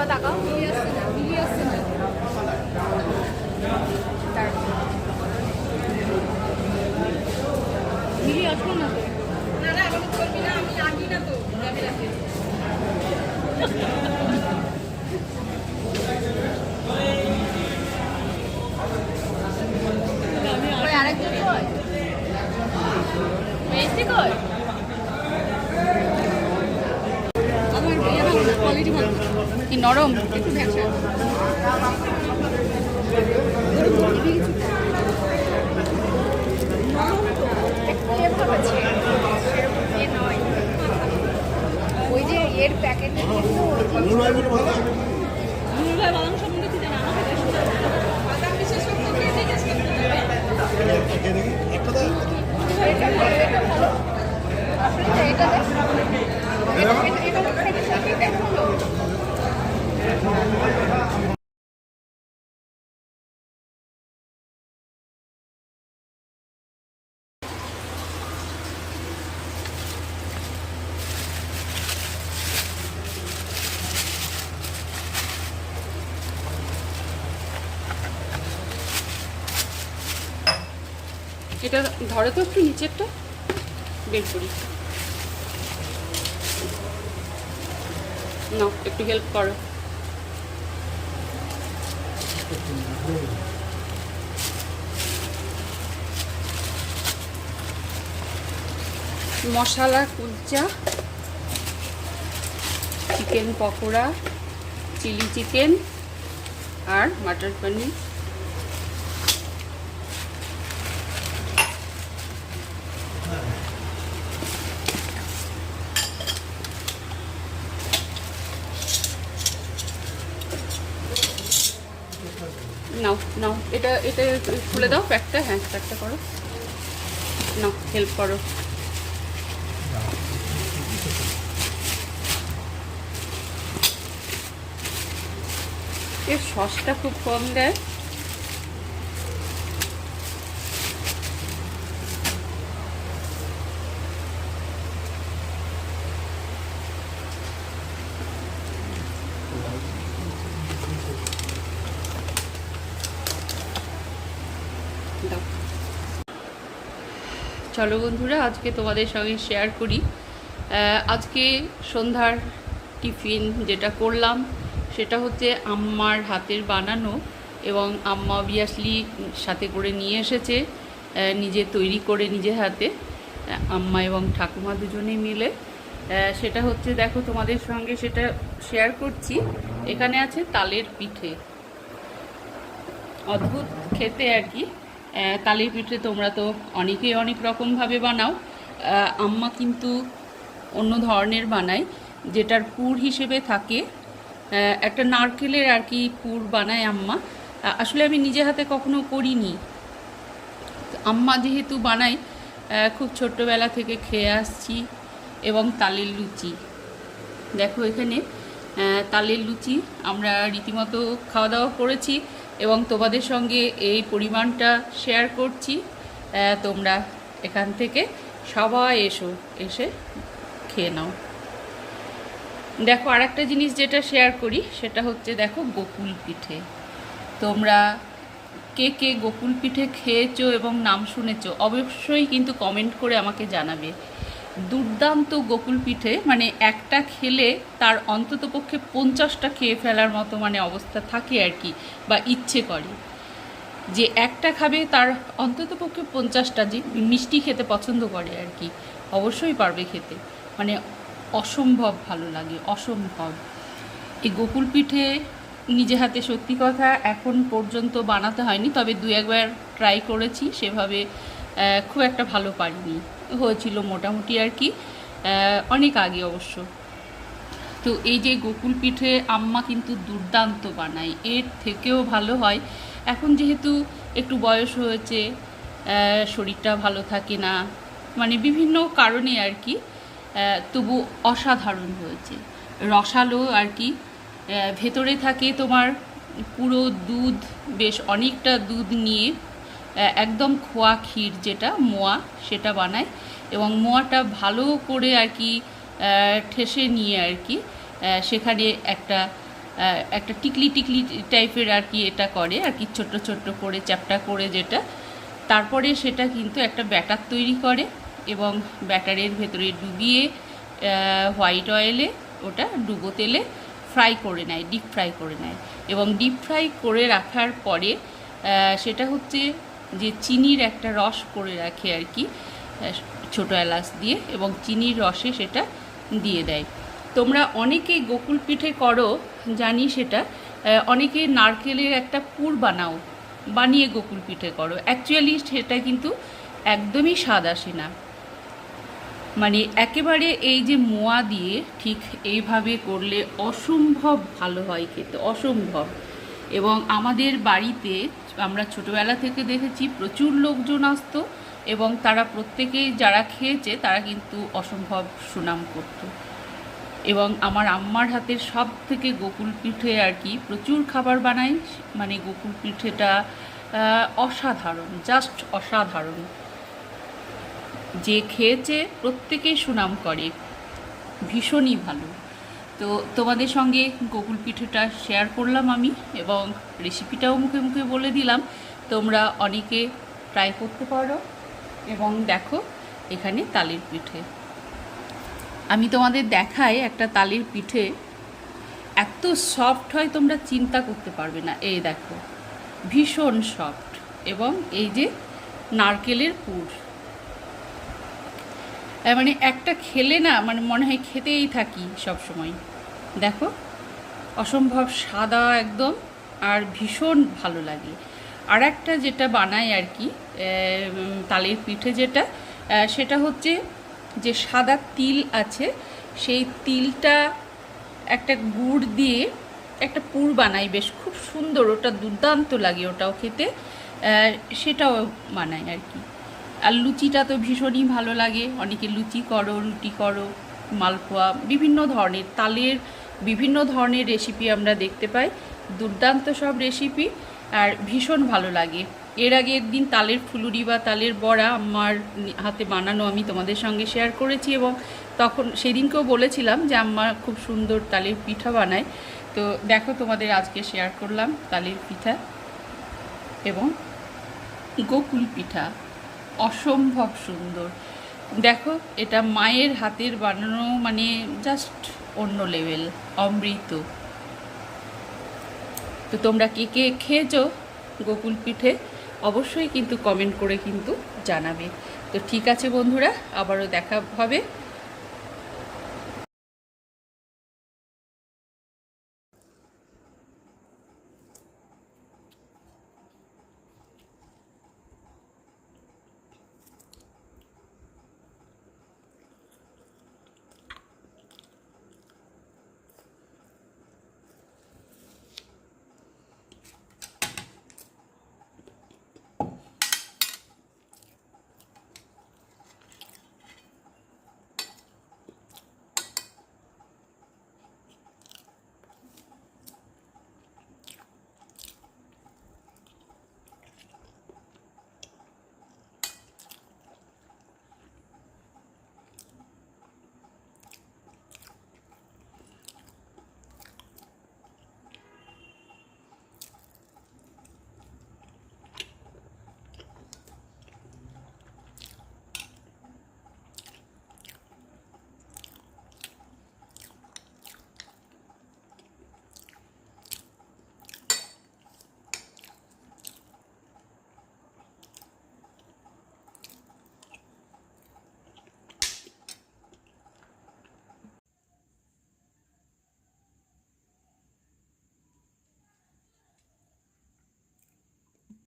바다가 밀리어스는 밀리어스는 딸 밀리어 손은 কি নরম? একটু ভ্যাকসা ওই যে এর প্যাকেটে নুরুলভাই বাদাম সম্বন্ধে কি জানা। বাদাম বিশেষ করে এটা ধরে তো একটু নিচেরটা বের করি। না একটু হেল্প করো। Masala kulcha chicken pakora chilli chicken আর মাটার পনির। নাও নাও। এটা এটা খুলে দাও, প্যাকটা হ্যাঁ প্যাকটা করো। নাও হেল্প করো। এর সসটা খুব কম দেয় দাও চলো বন্ধুরা, আজকে তোমাদের সঙ্গে শেয়ার করি। আজকে সন্ধ্যার টিফিন যেটা করলাম, সেটা হচ্ছে আম্মার হাতের বানানো এবং আম্মা অবভিয়াসলি সাথে করে নিয়ে এসেছে নিজে তৈরি করে নিজে হাতে আম্মা এবং ঠাকুমা দুজনে মিলে। সেটা হচ্ছে দেখো তোমাদের সঙ্গে সেটা শেয়ার করছি। এখানে আছে তালের পিঠে। অদ্ভুত খেতে আর কি। তালের পিঠে তোমরা তো অনেকেই অনেক রকমভাবে বানাও। আম্মা কিন্তু অন্য ধরনের বানায়, যেটার পুর হিসেবে থাকে। একটা নারকেলের আর কি পুর বানায় আম্মা। আসলে আমি নিজে হাতে কখনো করিনি। আম্মা যেহেতু বানাই খুব ছোট্টবেলা থেকে খেয়ে আসছি এবং তালের লুচি। দেখো এখানে তালের লুচি আমরা রীতিমতো খাওয়া দাওয়া করেছি। এবং তোমাদের সঙ্গে এই পরিমাণটা শেয়ার করছি। তোমরা এখান থেকে সবাই এসো, এসে খেয়ে নাও। দেখো, আরেকটা জিনিস যেটা শেয়ার করি, সেটা হচ্ছে দেখো গোকুল পিঠে। তোমরা কে কে গোকুল পিঠে খেয়েছো এবং নাম শুনেছো, অবশ্যই কিন্তু কমেন্ট করে আমাকে জানাবে। দুর্দান্ত গোকুল পিঠে মানে একটা খেলে তার অন্ততপক্ষে পঞ্চাশটা খেয়ে ফেলার মতো মানে অবস্থা থাকে আর কি, বা ইচ্ছে করে। যে একটা খাবে তার অন্ততপক্ষে পঞ্চাশটা, যে মিষ্টি খেতে পছন্দ করে আর কি, অবশ্যই পারবে খেতে। মানে অসম্ভব ভালো লাগে, অসম্ভব। এই গোকুল পিঠে নিজে হাতে সত্যি কথা এখন পর্যন্ত বানাতে হয়নি, তবে দু একবার ট্রাই করেছি, সেভাবে খুব একটা ভালো পারিনি। হয়েছিল মোটামুটি আর কি অনেক আগে অবশ্য। তো এই যে গোকুল পিঠে আম্মা কিন্তু দুর্দান্ত বানায়, এর থেকেও ভালো হয়। এখন যেহেতু একটু বয়স হয়েছে শরীরটা ভালো থাকে না মানে বিভিন্ন কারণে আর কি তবু অসাধারণ হয়েছে। রসালো আর কি ভেতরে থাকে তোমার পুরো দুধ, বেশ অনেকটা দুধ নিয়ে একদম খোয়া ক্ষীর যেটা, মোয়া, সেটা বানায় এবং মোয়াটা ভালো করে আর কি ঠেসে নিয়ে আর কি সেখানে একটা একটা টিকলি টিকলি টাইপের আর কি এটা করে, আর কি ছোট্ট ছোট্ট করে, চ্যাপটা করে যেটা। তারপরে সেটা কিন্তু একটা ব্যাটার তৈরি করে এবং ব্যাটারের ভেতরে ডুবিয়ে হোয়াইট অয়েলে ওটা ডুবো তেলে ফ্রাই করে নেয়, ডিপ ফ্রাই করে নেয় এবং ডিপ ফ্রাই করে রাখার পরে সেটা হচ্ছে যে চিনির একটা রস করে রাখে আর কি ছোটো এলাচ দিয়ে এবং চিনির রসে সেটা দিয়ে দেয়। তোমরা অনেকেই গোকুল পিঠে করো, জানি সেটা অনেকে নারকেলের একটা পুর বানাও, বানিয়ে গোকুল পিঠে করো। অ্যাকচুয়ালি সেটা কিন্তু একদমই স্বাদ আসে না। মানে একেবারে এই যে মোয়া দিয়ে ঠিক এইভাবে করলে অসম্ভব ভালো হয় খেতে, অসম্ভব। এবং আমাদের বাড়িতে আমরা ছোটোবেলা থেকে দেখেছি প্রচুর লোকজন আসতো এবং তারা প্রত্যেকেই যারা খেয়েছে তারা কিন্তু অসম্ভব সুনাম করতো। এবং আমার আম্মার হাতের সব থেকে গোকুল পিঠে আর কি প্রচুর খাবার বানাই মানে গোকুল পিঠেটা অসাধারণ জাস্ট অসাধারণ। যে খেয়েছে প্রত্যেকেই সুনাম করে, ভীষণই ভালো। তো তোমাদের সঙ্গে গোকুল পিঠেটা শেয়ার করলাম আমি এবং রেসিপিটাও মুখে মুখে বলে দিলাম। তোমরা অনেকে ট্রাই করতে পারো এবং দেখো এখানে তালের পিঠে। আমি তোমাদের দেখাই একটা তালের পিঠে। এত সফট হয়, তোমরা চিন্তা করতে পারবে না। এই দেখো, ভীষণ সফট এবং এই যে নারকেলের পুর। মানে একটা খেলে না মানে মনে হয় খেতেই থাকি সব সময় দেখো, অসম্ভব সাদা একদম আর ভীষণ ভালো লাগে। আর একটা যেটা বানাই আর কি তালের পিঠে যেটা সেটা হচ্ছে যে সাদা তিল আছে, সেই তিলটা একটা গুড় দিয়ে একটা পুর বানাই বেশ, খুব সুন্দর, ওটা দুর্দান্ত লাগে ওটাও খেতে। সেটাও বানাই আর কি। আর লুচিটা তো ভীষণই ভালো লাগে। অনেকে লুচি করো, রুটি করো, মালপোয়া, বিভিন্ন ধরনের, তালের বিভিন্ন ধরনের রেসিপি আমরা দেখতে পাই। দুর্দান্ত সব রেসিপি আর ভীষণ ভালো লাগে। এর আগের দিন তালের ফুলুরি বা তালের বড়া আমার হাতে বানানো আমি তোমাদের সঙ্গে শেয়ার করেছি এবং তখন সেদিনকেও বলেছিলাম যে আম্মা খুব সুন্দর তালের পিঠা বানায়। তো দেখো তোমাদের আজকে শেয়ার করলাম তালের পিঠা এবং গোকুল পিঠা। অসম্ভব সুন্দর। দেখো, এটা মায়ের হাতের বানানো মানে জাস্ট অন্য লেভেল অমৃত। তো তোমরা কে কে খেয়েছো গোকুল পিঠে, অবশ্যই কিন্তু কমেন্ট করে কিন্তু জানাবে। তো ঠিক আছে বন্ধুরা, আবারও দেখা হবে।